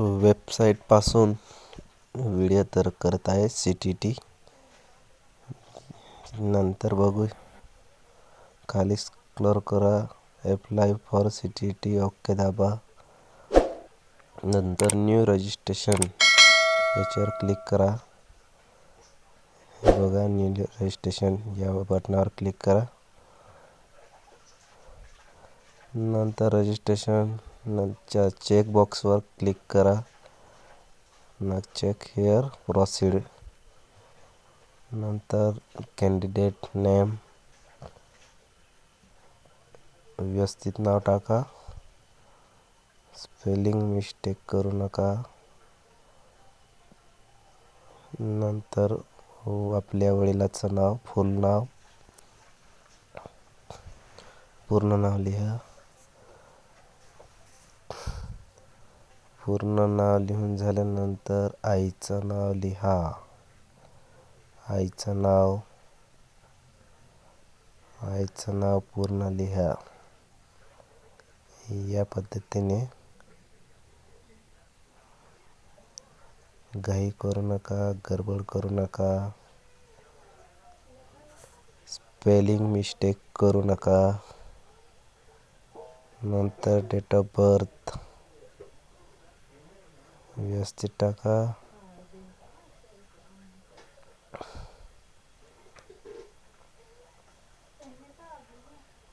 वेबसाईटपासून video तर करत आहे सी टी टी. नंतर बघू. खाली स्क्लोर करा. Apply for C T T. Okay दाबा. नंतर न्यू रजिस्ट्रेशन याच्यावर क्लिक करा. हे बघा न्यू रजिस्ट्रेशन या बटनावर क्लिक करा. नंतर रजिस्ट्रेशन नंतर चेक बॉक्सवर क्लिक करा. न चेक हिअर प्रोसीड नंतर कॅन्डिडेट नेम व्यवस्थित नाव टाका. स्पेलिंग मिस्टेक करू नका. नंतर आपल्या वडिलाचं नाव फुल नाव. पूर्ण नाव लिहा. पूर्ण नाव लिहून झाल्यानंतर आईचं नाव लिहा. आईचं नाव आईचं नाव पूर्ण लिहा. या पद्धतीने घाई करू नका गडबड करू नका स्पेलिंग मिस्टेक करू नका. नंतर डेट ऑफ बर्थ व्यवस्थित टाका.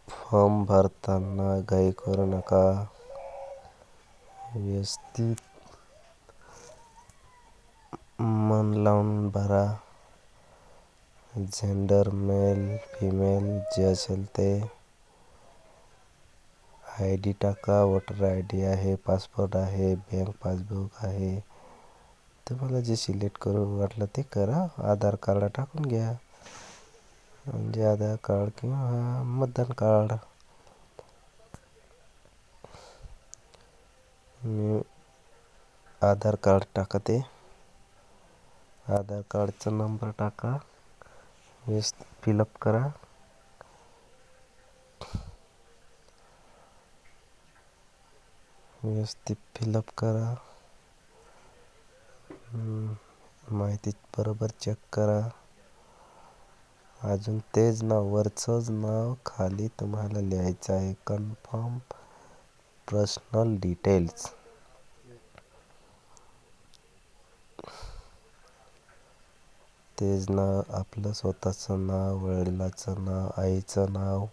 फॉर्म भरताना घाई करू नका. व्यवस्थित. मन लावून भरा. जेंडर मेल फिमेल जे असेल ते. आय डी टाका वोटर आय डी आहे पासपोर्ट आहे बँक पासबुक आहे. तुम्हाला जे सिलेक्ट करू वाटलं ते करा. आधार कार्ड टाकून घ्या. म्हणजे आधार कार्ड किंवा मतदान कार्ड. मी आधार कार्ड टाकते. आधार कार्डचा नंबर टाका. वीस फिलअप करा. व्यवस्थित फिलअप करा. माहिती बरोबर चेक करा. अजून तेच नाव वरचंच नाव खाली तुम्हाला लिहायचं आहे. कन्फर्म पर्सनल डिटेल्स तेच नाव आपलं स्वतःचं नाव वडिलाचं नाव आईचं नाव.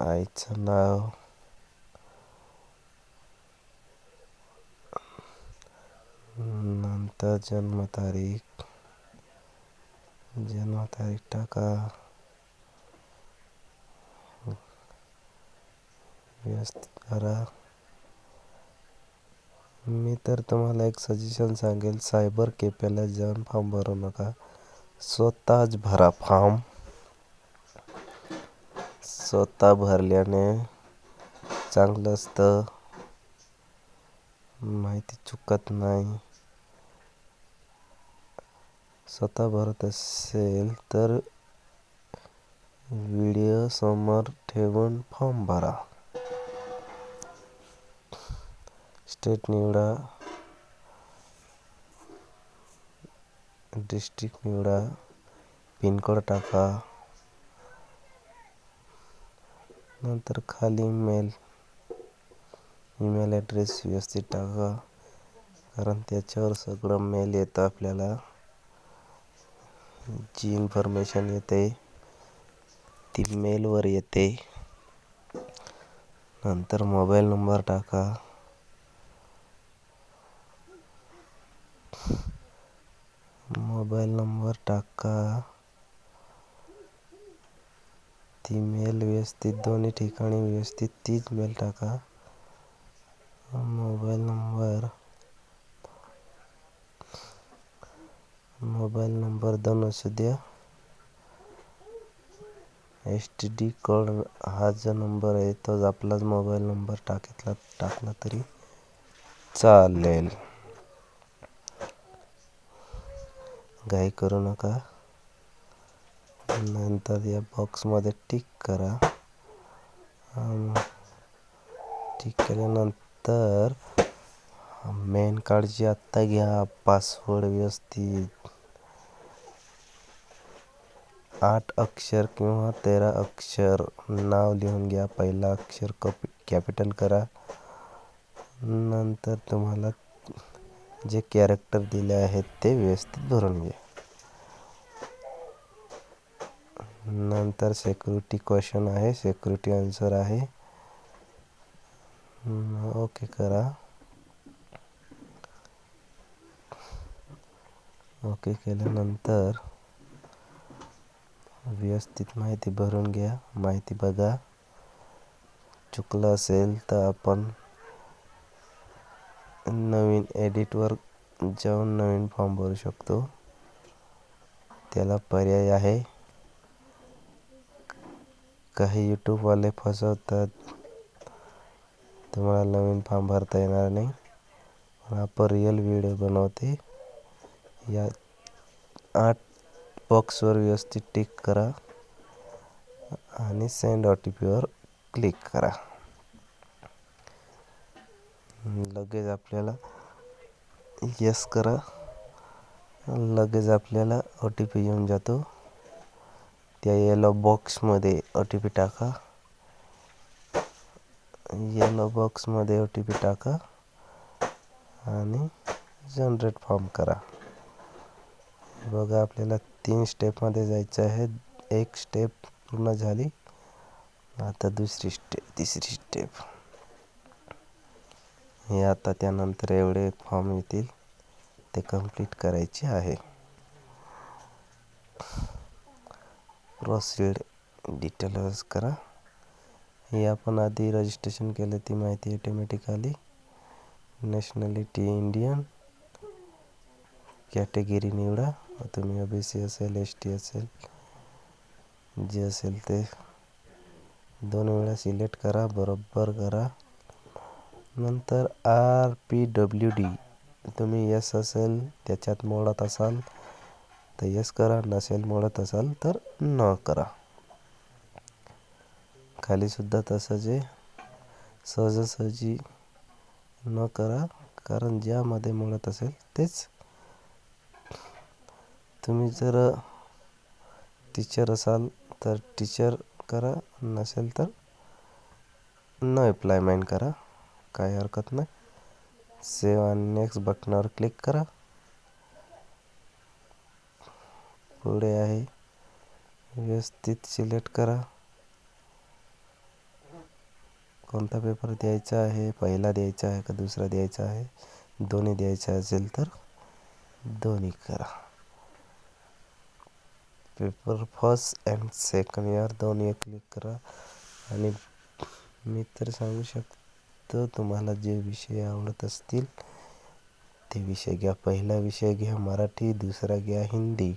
आईचं नाव. नंतर जन्मतारीख जन्मतारीख टाका. व्यवस्थित करा. मी तर तुम्हाला एक सजेशन सांगेल. सायबर केपेला जाऊन फॉर्म भरू नका. स्वतःच भरा फॉर्म स्वतः भरल्याने चांगलं असतं. माहिती चुकत नाही. स्वतः भरत असेल तर व्हिडिओ समोर ठेवून फॉर्म भरा. स्टेट निवडा. डिस्ट्रिक्ट निवडा. पिनकोड टाका. नंतर खाली मेल. ईमेल ॲड्रेस व्यवस्थित टाका. कारण त्याच्यावर सगळं मेल येतं आपल्याला. जी इन्फॉर्मेशन येते ती मेलवर येते. नंतर मोबाईल नंबर टाका. मोबाईल नंबर टाका. ती मेल व्यवस्थित दोन्ही ठिकाणी व्यवस्थित तीच मेल टाका. Mobile number. मोबाईल नंबर दोन असू द्या. एस टी डी कोड हा जो नंबर आहे तोच आपलाच मोबाईल नंबर टाकीतला टाकला तरी चालेल. घाई करू नका. नंतर या बॉक्समध्ये टिक करा. टिक केल्यानंतर तर मेन काळजी आत्ता घ्या पासवर्ड व्यवस्थित आठ अक्षर किंवा तेरा अक्षर नाव लिहून घ्या पहिला अक्षर कपि कॅपिटल करा. नंतर तुम्हाला जे कॅरेक्टर दिले आहेत ते व्यवस्थित भरून घ्या. नंतर सेक्युरिटी क्वेश्चन आहे सेक्युरिटी आन्सर आहे. ओके करा. ओके केल्यानंतर व्यवस्थित माहिती भरून घ्या. माहिती बघा. चुकलं असेल तर आपण नवीन एडिटवर जाऊन नवीन फॉर्म भरू शकतो. त्याला पर्याय आहे. काही यूट्यूबवाले फसवतात. तुम्हाला नवीन फॉर्म भरता येणार नाही. पण आपण रिअल व्हिडिओ बनवते. या आठ बॉक्सवर व्यवस्थित टिक करा. आणि सेंड ओ टी पीवर क्लिक करा. लगेच आपल्याला यस करा. लगेच आपल्याला ओ टी पी येऊन जातो. त्या येलो बॉक्समध्ये ओ टी पी टाका. येलो बॉक्समध्ये ओ टी पी टाका आणि जनरेट फॉर्म करा. बघा आपल्याला तीन स्टेपमध्ये जायचं आहे. एक स्टेप पूर्ण झाली. आता दुसरी स्टेप तिसरी स्टेप हे आता त्यानंतर एवढे फॉर्म येतील. ते कंप्लीट करायचे आहे. प्रोसिड डिटेल्स करा. ही आपण आधी रजिस्ट्रेशन केलं ती माहिती ऑटोमॅटिक आली नॅशनॅलिटी इंडियन कॅटेगरी निवडा तुम्ही ओ बी सी असेल एस टी असेल जे असेल ते दोन वेळा सिलेक्ट करा बरोबर करा. नंतर आर पी डब्ल्यू डी तुम्ही यस असेल त्याच्यात मोडत असाल तर यस करा. नसेल मोडत असाल तर न करा. खालीसुद्धा तसंच जे सहजासहजी न करा कारण ज्यामध्ये मोडत असेल तेच. तुम्ही जर टीचर असाल तर टीचर करा नसेल तर न एप्लायमेंट करा काही हरकत नाही. सेव्ह आणि नेक्स्ट बटनावर क्लिक करा. पुढे आहे व्यवस्थित सिलेक्ट करा. कोणता पेपर द्यायचा आहे? पहिला द्यायचा आहे का दुसरा द्यायचा आहे? दोन्ही द्यायचा असेल तर दोन्ही करा. Paper first and second year दोन्ही क्लिक करा. आणि मी तर सांगू शकतो तुम्हाला जे विषय आवडत असतील ते विषय घ्या. पहिला विषय घ्या मराठी दुसरा घ्या हिंदी.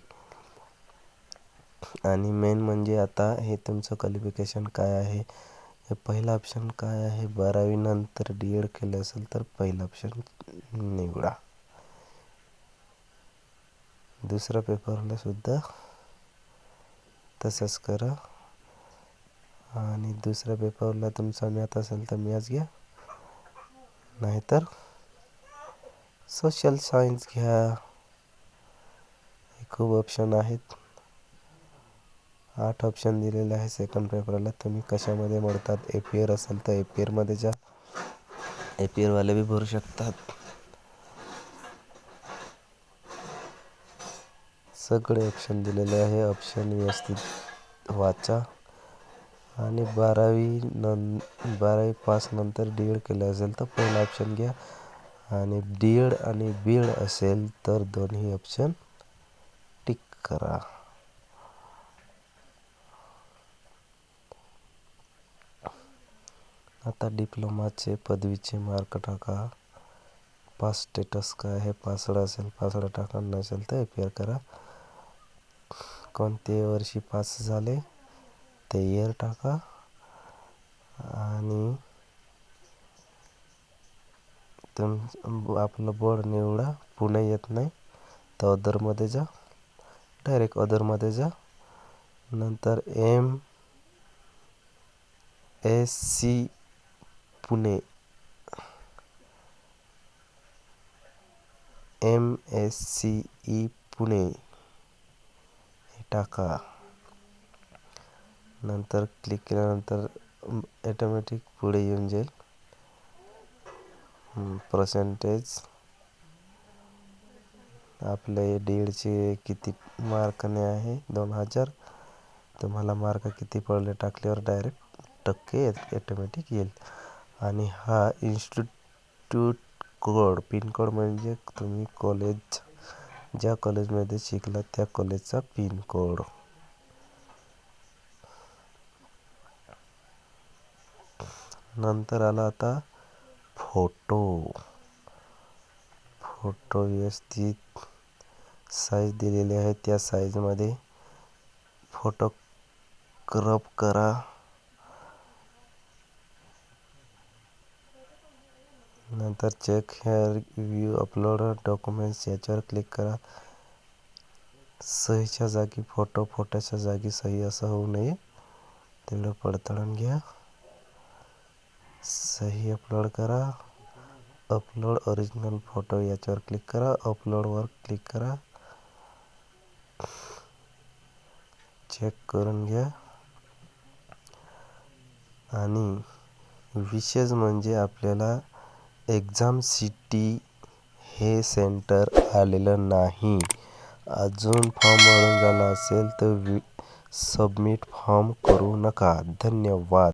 आणि मेन म्हणजे आता हे तुमचं क्वालिफिकेशन काय आहे? हे पहिला ऑप्शन काय आहे? बारावीनंतर डी एड केलं असेल तर पहिला ऑप्शन निवडा. दुसऱ्या पेपरला सुद्धा तसंच करा. आणि दुसऱ्या पेपरला तुमचा मॅथ असेल तर मॅथ्स घ्या. नाहीतर सोशल सायन्स घ्या. हे खूप ऑप्शन आहेत. आठ ऑप्शन दिलेले आहे. सेकंड पेपरला तुम्ही कशामध्ये म्हणतात ए पी एर असेल तर ए पी एरमध्ये जा. ए पी एरवाले बी भरू शकतात. सगळे ऑप्शन दिलेले आहे. ऑप्शन व्यवस्थित वाचा. आणि बारावी नं बारावी पास नंतर डी एड केलं असेल तर पहिला ऑप्शन घ्या. आणि डी एड आणि बी एड असेल तर दोन्ही ऑप्शन टिक करा. आता डिप्लोमाचे पदवीचे मार्क टाका. पास स्टेटस काय आहे? पासड असेल पासड टाका नसेल तर एफ करा. कोणते वर्षी पास झाले? ते इयर टाका. आणि तुम आपलं बोर्ड निवडा. पुणे येत नाही तर अदरमध्ये जा. डायरेक्ट अदरमध्ये जा. नंतर M S C Pune. M S C E Pune. टाका. नंतर क्लिक केल्यानंतर ॲटोमॅटिक पुढे येऊन जाईल. पर्सेंटेज आपले दीडशे किती मार्कने आहे? दोन हजार. तुम्हाला मार्क किती पडले? टाकल्यावर डायरेक्ट टक्के ॲटोमॅटिक येईल. आणि हा इन्स्टिट्यूट कोड पिनकोड म्हणजे तुम्ही कॉलेज ज्या कॉलेजमध्ये शिकला त्या कॉलेजचा पिनकोड. नंतर आला आता फोटो. फोटो व्यवस्थित साईज दिलेली आहे. त्या साईजमध्ये फोटो क्रप करा. नंतर check here view upload documents याच्यावर क्लिक करा. सहीच्या जागी फोटो फोटोच्या जागी सही असं होऊ नये. तेवढं पडताळून घ्या. सही अपलोड करा. अपलोड ओरिजिनल फोटो याच्यावर क्लिक करा. अपलोडवर क्लिक करा. चेक करून घ्या. आणि विशेष म्हणजे आपल्याला एक्झाम सिटी हे सेंटर आलेलं नाही. अजून फॉर्म भरून झाला असेल तर सबमिट फॉर्म करू नका. धन्यवाद.